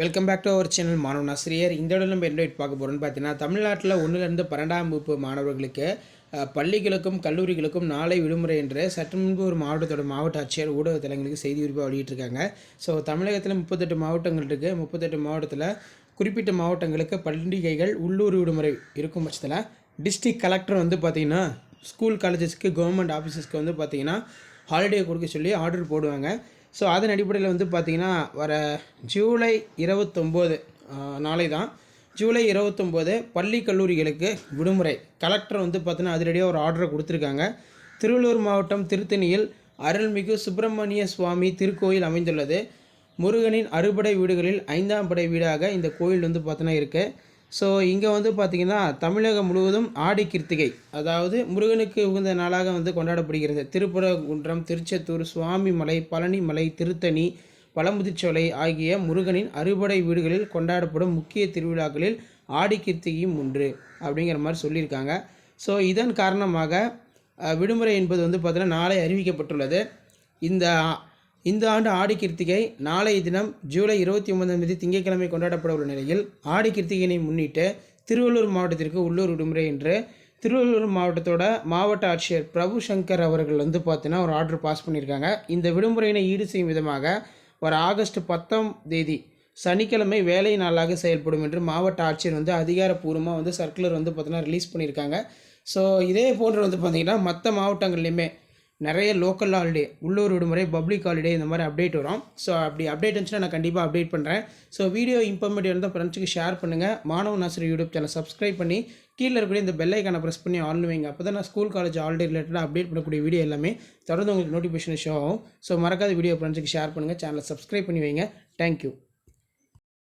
Welcome back to our channel மாணவன் ஆசிரியர் இந்த இடம் நம்ம என்ன பார்க்க போகிறோம்னு பார்த்தீங்கன்னா தமிழ்நாட்டில் ஒன்றுலேருந்து பன்னெண்டாம் வகுப்பு மாணவர்களுக்கு பள்ளிகளுக்கும் கல்லூரிகளுக்கும் நாளை விடுமுறை என்று சற்று முன்பு ஒரு மாவட்டத்தோட மாவட்ட ஆட்சியர் ஊடக தலைங்களுக்கு செய்தி குறிப்பாக வெளியிட்டிருக்காங்க. ஸோ தமிழகத்தில் முப்பத்தெட்டு மாவட்டங்கள் இருக்குது முப்பத்தெட்டு மாவட்டத்தில் குறிப்பிட்ட மாவட்டங்களுக்கு பண்டிகைகள் உள்ளூர் விடுமுறை இருக்கும் பட்சத்தில் டிஸ்ட்ரிக்ட் கலெக்டர் வந்து பார்த்திங்கன்னா ஸ்கூல் காலேஜஸ்க்கு கவர்மெண்ட் ஆஃபீஸஸ்க்கு வந்து பார்த்திங்கன்னா ஹாலிடே கொடுக்க சொல்லி ஆர்டர் போடுவாங்க. ஸோ அதன் அடிப்படையில் வந்து பார்த்திங்கன்னா வர ஜூலை இருபத்தொம்போது நாளை தான். ஜூலை இருபத்தொம்போது பள்ளி கல்லூரிகளுக்கு விடுமுறை. கலெக்டர் வந்து பார்த்தீங்கன்னா அதிரடியாக ஒரு ஆர்டரை கொடுத்துருக்காங்க. திருவள்ளூர் மாவட்டம் திருத்தணியில் அருள்மிகு சுப்பிரமணிய சுவாமி திருக்கோயில் அமைந்துள்ளது. முருகனின் அறுபடை வீடுகளில் ஐந்தாம் படை வீடாக இந்த கோயில் வந்து பார்த்தோன்னா இருக்குது ஸோ இங்கே வந்து பார்த்திங்கன்னா தமிழகம் முழுவதும் ஆடி கிருத்திகை அதாவது முருகனுக்கு உகந்த நாளாக வந்து கொண்டாடப்படுகிறது. திருப்பரங்குன்றம் திருச்செத்தூர் சுவாமிமலை பழனிமலை திருத்தணி பழமுதிர்ச்சோலை ஆகிய முருகனின் அறுபடை வீடுகளில் கொண்டாடப்படும் முக்கிய திருவிழாக்களில் ஆடி கிருத்திகையும் ஒன்று அப்படிங்கிற மாதிரி சொல்லியிருக்காங்க. ஸோ இதன் காரணமாக விடுமுறை என்பது வந்து பார்த்திங்கன்னா நாளை அறிவிக்கப்பட்டுள்ளது. இந்த இந்த ஆண்டு ஆடி கிருத்திகை நாளைய தினம் ஜூலை இருபத்தி ஒன்பதாம் தேதி திங்கட்கிழமை கொண்டாடப்பட உள்ள நிலையில் ஆடி கிருத்திகையினை முன்னிட்டு திருவள்ளூர் மாவட்டத்திற்கு உள்ளூர் விடுமுறை என்று திருவள்ளூர் மாவட்டத்தோட மாவட்ட ஆட்சியர் பிரபு சங்கர் அவர்கள் வந்து பார்த்தீங்கன்னா ஒரு ஆர்டர் பாஸ் பண்ணியிருக்காங்க. இந்த விடுமுறையினை ஈடு செய்யும் விதமாக வர ஆகஸ்ட் பத்தாம் தேதி சனிக்கிழமை வேலை நாளாக செயல்படும் என்று மாவட்ட ஆட்சியர் வந்து அதிகாரப்பூர்வமாக வந்து சர்க்குலர் வந்து பார்த்தீங்கன்னா ரிலீஸ் பண்ணியிருக்காங்க. ஸோ இதே போன்று வந்து பார்த்திங்கன்னா மற்ற மாவட்டங்கள்லையுமே நிறைய லோக்கல் ஹாலிடே உள்ளூர் விடுமுறை பப்ளிக் ஹாலிடே இந்த மாதிரி அப்டேட் வரும். ஸோ அப்படி அப்டேட் இருந்துச்சுன்னா நான் கண்டிப்பாக அப்டேட் பண்ணுறேன் ஸோ வீடியோ இம்பார்மேட்டிவ் இருந்தால் ஃப்ரெண்ட்ஸுக்கு ஷேர் பண்ணுங்கள் மாணவ நாசர் யூடியூப் சேனல் சப்ஸ்கிரைப் பண்ணி கீழே இருக்கக்கூடிய இந்த பெல் ஐக்கானை ப்ரெஸ் பண்ணி ஆன் வைங்க. அப்போ தான் நான் ஸ்கூல் காலேஜ் ஹாலிடே ரிலேட்டடாக அப்டேட் பண்ணக்கூடிய வீடியோ எல்லாமே தொடர்ந்து உங்களுக்கு நோட்டிஃபிகேஷன் ஷோ ஆகும். ஸோ மறக்காத வீடியோ ஃப்ரெண்ட்ஸுக்கு ஷேர் பண்ணுங்கள் சேனலை சப்ஸ்கிரைப் பண்ணி வைங்க. தேங்க்யூ